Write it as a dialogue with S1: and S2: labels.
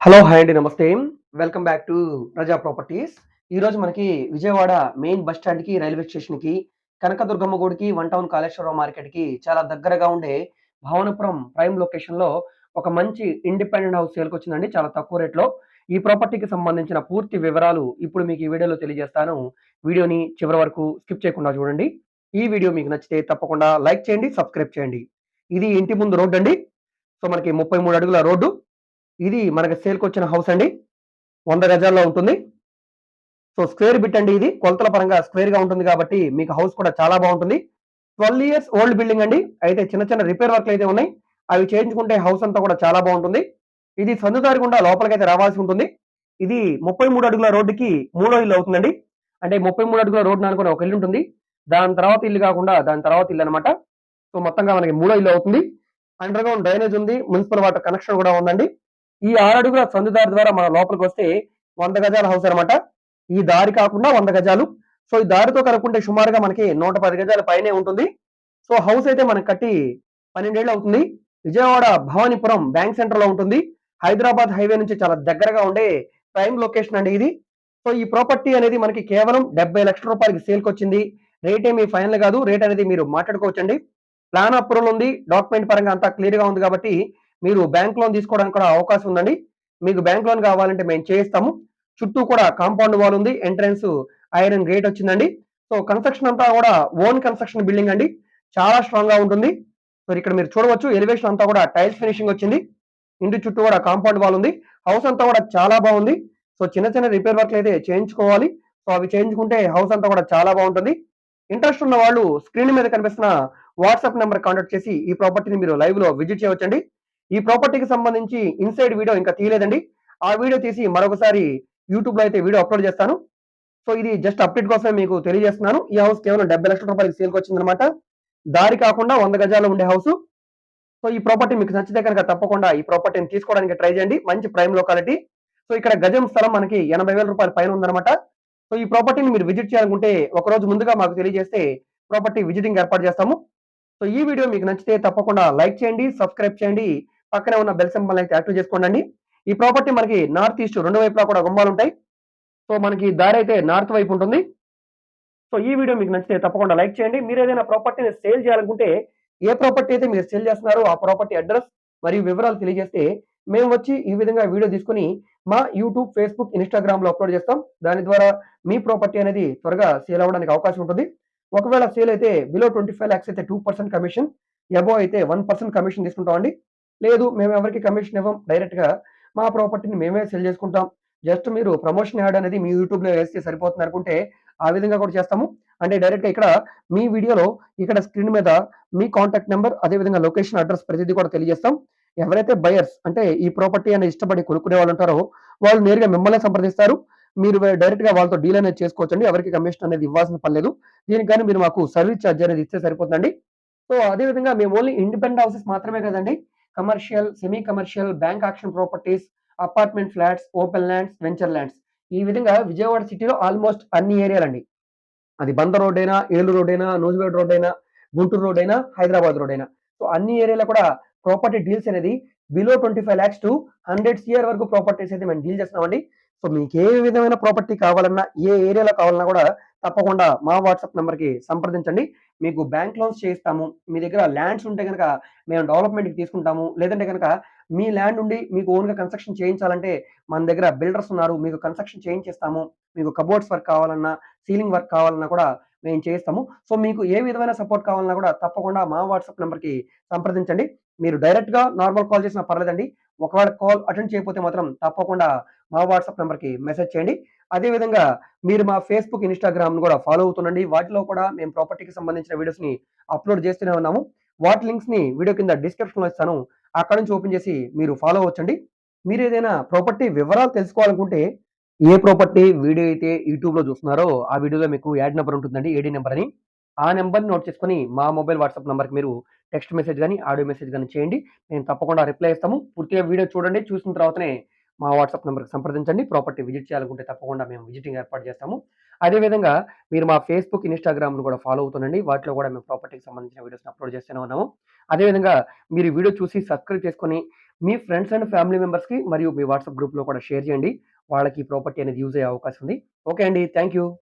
S1: Hello! Hi అండి. నమస్తే. Welcome back to Praja properties. ఈరోజు మనకి విజయవాడ మెయిన్ బస్ స్టాండ్‌కి, రైల్వే స్టేషన్‌కి, కనకదుర్గమ్మ గుడికి, వన్ టౌన్ కాళేశ్వరరావు మార్కెట్‌కి చాలా దగ్గరగా ఉండే భవనపురం ప్రైమ్ లొకేషన్‌లో ఒక మంచి ఇండిపెండెంట్ హౌస్ సేల్కి వచ్చిందండి చాలా తక్కువ రేట్‌లో. ఈ ప్రాపర్టీకి సంబంధించిన పూర్తి వివరాలు ఇప్పుడు మీకు ఈ వీడియోలో తెలియజేస్తాను. వీడియోని చివరి వరకు స్కిప్ చేయకుండా చూడండి. ఈ వీడియో మీకు నచ్చితే తప్పకుండా లైక్ చేయండి, సబ్స్క్రైబ్ చేయండి. ఇది ఇంటి ముందు రోడ్డు అండి సో, మనకి 33 అడుగుల రోడ్డు. ఇది మనకి సేల్కి వచ్చిన హౌస్ అండి. వంద గజాల్లో ఉంటుంది. సో, స్క్వేర్ బిట్ అండి ఇది. కొలతల పరంగా స్క్వేర్‌గా ఉంటుంది కాబట్టి మీకు హౌస్ కూడా చాలా బాగుంటుంది ట్వెల్వ్ ఇయర్స్ ఓల్డ్ బిల్డింగ్ అండి. అయితే చిన్న చిన్న రిపేర్ వర్క్లు అయితే ఉన్నాయి. అవి చేయించుకుంటే హౌస్ అంతా కూడా చాలా బాగుంటుంది ఇది సందుదారి గుండా లోపలికైతే రావాల్సి ఉంటుంది. ఇది 33 అడుగుల రోడ్డుకి మూడో ఇల్లు అవుతుందండి. అంటే 33 అడుగుల రోడ్డు ఆనుకుని ఒక ఇల్లు ఉంటుంది. దాని తర్వాత ఇల్లు కాకుండా దాని తర్వాత ఇల్లు అనమాట సో, మొత్తంగా మనకి మూడో ఇల్లు అవుతుంది. అండర్ గ్రౌండ్ డ్రైనేజ్ ఉంది. మున్సిపల్ వాటర్ కనెక్షన్ కూడా ఉందండి. ఈ 6 అడుగుల సందుదారి ద్వారా మనం లోపలికొస్తే 100 గజాల హౌస్ అనమాట. ఈ దారి కాకుండా వంద గజాలు. సో, ఈ దారితో కనుక్కుంటే సుమారుగా మనకి 110 గజాల పైనే ఉంటుంది. సో, హౌస్ అయితే మనకు కట్టి పన్నెండేళ్ళు అవుతుంది. విజయవాడ భవానీపురం బ్యాంక్ సెంటర్‌లో ఉంటుంది. హైదరాబాద్ హైవే నుంచి చాలా దగ్గరగా ఉండే ప్రైమ్ లొకేషన్ అండి ఇది. సో, ఈ ప్రాపర్టీ అనేది మనకి కేవలం 70,00,000 రూపాయలకి సేల్కి వచ్చింది రేట్ ఏమి ఫైనల్ కాదు. రేట్ అనేది మీరు మాట్లాడుకోవచ్చండి. ప్లాన్ అప్రూవల్ ఉంది. డాక్యుమెంట్ పరంగా అంతా క్లియర్‌గా ఉంది కాబట్టి మీరు బ్యాంక్ లోన్ తీసుకోవడానికి కూడా అవకాశం ఉందండి. మీకు బ్యాంక్ లోన్ కావాలంటే మేము చేయిస్తాము. చుట్టూ కూడా కాంపౌండ్ వాల్ ఉంది. ఎంట్రన్స్ ఐరన్ గేట్ వచ్చిందండి. సో, కన్‌స్ట్రక్షన్ అంతా కూడా ఓన్ కన్‌స్ట్రక్షన్ బిల్డింగ్ అండి. చాలా స్ట్రాంగ్‌గా ఉంటుంది. సో, ఇక్కడ మీరు చూడవచ్చు ఎలివేషన్ అంతా కూడా టైల్స్ ఫినిషింగ్ వచ్చింది. ఇంటి చుట్టూ కూడా కాంపౌండ్ వాల్ ఉంది. హౌస్ అంతా కూడా చాలా బాగుంది. సో, చిన్న చిన్న రిపేర్ వర్క్లు అయితే చేయించుకోవాలి. సో, అవి చేయించుకుంటే హౌస్ అంతా కూడా చాలా బాగుంటుంది. ఇంట్రెస్ట్ ఉన్న వాళ్ళు స్క్రీన్ మీద కనిపిస్తున్న వాట్సాప్ నెంబర్ కాంటాక్ట్ చేసి ఈ ప్రాపర్టీని మీరు లైవ్‌లో విజిట్ చేయవచ్చండి. ఈ ప్రాపర్టీకి సంబంధించి ఇన్‌సైడ్ వీడియో ఇంకా తీయలేదండి. ఆ వీడియో తీసి మరొకసారి యూట్యూబ్‌లో అయితే వీడియో అప్‌లోడ్ చేస్తాను. సో, ఇది జస్ట్ అప్డేట్ కోసమే మీకు తెలియజేస్తున్నాను. ఈ హౌస్ కేవలం 70,00,000 రూపాయలకి సేల్‌కొచ్చిందనమాట. దారి కాకుండా వంద గజాల్లో ఉండే హౌస్ సో, ఈ ప్రాపర్టీ మీకు నచ్చితే కనుక తప్పకుండా ఈ ప్రాపర్టీని తీసుకోవడానికి ట్రై చేయండి. మంచి ప్రైమ్ లొకాలిటీ. సో, ఇక్కడ గజం స్థలం మనకి ఎనభై వేల రూపాయల పైన ఉందన్నమాట సో, ఈ ప్రాపర్టీని మీరు విజిట్ చేయాలనుకుంటే ఒక రోజు ముందుగా మాకు తెలియజేస్తే ప్రాపర్టీ విజిటింగ్ ఏర్పాటు చేస్తాము. సో, ఈ వీడియో మీకు నచ్చితే తప్పకుండా లైక్ చేయండి, సబ్స్క్రైబ్ చేయండి. పక్కనే ఉన్న బెల్ సింబల్ అయితే యాక్టివ్ చేసుకోండి ఈ ప్రాపర్టీ మనకి నార్త్ ఈస్ట్ రెండు వైపులా కూడా గుమ్మాలుంటాయి. సో, మనకి దారి అయితే నార్త్ వైపు ఉంటుంది. సో, ఈ వీడియో మీకు నచ్చితే తప్పకుండా లైక్ చేయండి. మీరు ఏదైనా ప్రాపర్టీని సేల్ చేయాలనుకుంటే ఏ ప్రాపర్టీ అయితే మీరు సేల్ చేస్తున్నారో ఆ ప్రాపర్టీ అడ్రస్ మరియు వివరాలు తెలియజేస్తే మేము వచ్చి ఈ విధంగా వీడియో తీసుకొని మా యూట్యూబ్, ఫేస్‌బుక్, ఇన్‌స్టాగ్రామ్‌లో అప్‌లోడ్ చేస్తాం. దాని ద్వారా మీ ప్రాపర్టీ అనేది త్వరగా సేల్ అవ్వడానికి అవకాశం ఉంటుంది. ఒకవేళ సేల్ అయితే బిలో ట్వంటీ ఫైవ్ ల్యాక్స్ అయితే టూ పర్సెంట్ కమిషన్, ఎబో అయితే వన్ పర్సెంట్ కమిషన్ తీసుకుంటామండి. లేదు మేము ఎవరికి కమిషన్ ఇవ్వం. డైరెక్ట్‌గా మా ప్రాపర్టీని మేమే సెల్ చేసుకుంటాం. జస్ట్ మీరు ప్రమోషన్ యాడ్ అనేది మీ యూట్యూబ్‌లో వేస్తే సరిపోతుంది అనుకుంటే ఆ విధంగా కూడా చేస్తాము. అంటే డైరెక్ట్‌గా ఇక్కడ మీ వీడియోలో ఇక్కడ స్క్రీన్ మీద మీ కాంటాక్ట్ నెంబర్ అదే విధంగా లొకేషన్, అడ్రస్ ప్రతిదీ కూడా తెలియజేస్తాం. ఎవరైతే బయర్స్ అంటే ఈ ప్రాపర్టీ అనేది ఇష్టపడి కొనుక్కునే వాళ్ళు ఉంటారో వాళ్ళు నేరుగా మిమ్మల్ని సంప్రదిస్తారు. మీరు డైరెక్ట్‌గా వాళ్ళతో డీల్ అనేది చేసుకోవచ్చండి. ఎవరికి కమిషన్ అనేది ఇవ్వాల్సిన పని లేదు. దీనికి మీరు మాకు సర్వీస్ చార్జ్ అనేది ఇస్తే సరిపోతుందండి. సో, అదే విధంగా మేము ఓన్లీ ఇండిపెండెంట్ హౌసెస్ మాత్రమే కదండి commercial, semi commercial, bank auction properties, apartment flats, open lands, venture lands ఈ విధంగా విజయవాడ సిటీలో ఆల్‌మోస్ట్ అన్ని ఏరియాలండి. అది బందర్ రోడ్ అయినా, ఏలూరు రోడ్ అయినా, నూజివీడు రోడ్ అయినా, గుంటూరు రోడ్ అయినా, హైదరాబాద్ రోడ్ అయినా. సో, అన్ని ఏరియాలో కూడా ప్రాపర్టీ డీల్స్ అనేది below twenty five lakhs to hundred CR వరకు ప్రాపర్టీస్ అయితే మేము డీల్ చేస్తున్నామండి. సో, మీకు ఏ విధమైన ప్రాపర్టీ కావాలన్నా, ఏ ఏరియాలో కావాలన్నా కూడా తప్పకుండా మా వాట్సాప్ నెంబర్కి సంప్రదించండి. మీకు బ్యాంక్ లోన్స్ చేయిస్తాము. మీ దగ్గర ల్యాండ్స్ ఉంటే కనుక మేము డెవలప్‌మెంట్‌కి తీసుకుంటాము. లేదంటే గనక మీ ల్యాండ్ ఉండి మీకు ఓన్‌గా కన్‌స్ట్రక్షన్ చేయించాలంటే మన దగ్గర బిల్డర్స్ ఉన్నారు. మీకు కన్‌స్ట్రక్షన్ చేయించేస్తాము. మీకు కబోర్డ్స్ వర్క్ కావాలన్నా, సీలింగ్ వర్క్ కావాలన్నా కూడా మేము చేయిస్తాము. సో, మీకు ఏ విధమైన సపోర్ట్ కావాలన్నా కూడా తప్పకుండా మా వాట్సాప్ నెంబర్కి సంప్రదించండి. మీరు డైరెక్ట్‌గా నార్మల్ కాల్ చేసినా పర్లేదండి. ఒకవేళ కాల్ అటెండ్ చేయకపోతే మాత్రం తప్పకుండా మా వాట్సాప్ నెంబర్కి మెసేజ్ చేయండి. అదే విధంగా మీరు మా ఫేస్‌బుక్, ఇన్‌స్టాగ్రామ్‌ని కూడా ఫాలో అవుతుండండి. వాటిలో కూడా మేము ప్రాపర్టీకి సంబంధించిన వీడియోస్‌ని అప్‌లోడ్ చేస్తూనే ఉన్నాము. వాటి లింక్స్‌ని వీడియో కింద డిస్క్రిప్షన్‌లో ఇస్తాను. అక్కడ నుంచి ఓపెన్ చేసి మీరు ఫాలో అవ్వచ్చండి. మీరు ఏదైనా ప్రాపర్టీ వివరాలు తెలుసుకోవాలనుకుంటే ఏ ప్రాపర్టీ వీడియో అయితే యూట్యూబ్‌లో చూస్తున్నారో ఆ వీడియోలో మీకు యాడ్ నెంబర్ ఉంటుందండి. ఏడీ నెంబర్ అని. ఆ నెంబర్ని నోట్ చేసుకొని మా మొబైల్ వాట్సాప్ నెంబర్కి మీరు టెక్స్ట్ మెసేజ్ కానీ ఆడియో మెసేజ్ కానీ చేయండి. మేము తప్పకుండా రిప్లై ఇస్తాము. పూర్తిగా వీడియో చూడండి. చూసిన తర్వాతనే మా వాట్సాప్ నెంబర్కి సంప్రదించండి. ప్రాపర్టీ విజిట్ చేయాలనుకుంటే తప్పకుండా మేము విజిటింగ్ ఏర్పాటు చేస్తాము. అదే విధంగా మీరు మా ఫేస్‌బుక్, ఇన్స్టాగ్రామ్ను కూడా ఫాలో అవుతుండండి. వాటిలో కూడా మేము ప్రాపర్టీకి సంబంధించిన వీడియోస్‌ని అప్‌లోడ్ చేస్తూనే ఉన్నాము. అదే విధంగా మీరు వీడియో చూసి సబ్స్క్రైబ్ చేసుకొని మీ ఫ్రెండ్స్ అండ్ ఫ్యామిలీ మెంబర్స్‌కి మరియు మీ వాట్సాప్ గ్రూప్‌లో కూడా షేర్ చేయండి. వాళ్ళకి ఈ ప్రాపర్టీ అనేది యూజ్ అయ్యే అవకాశం ఉంది. ఓకే అండి. Thank you.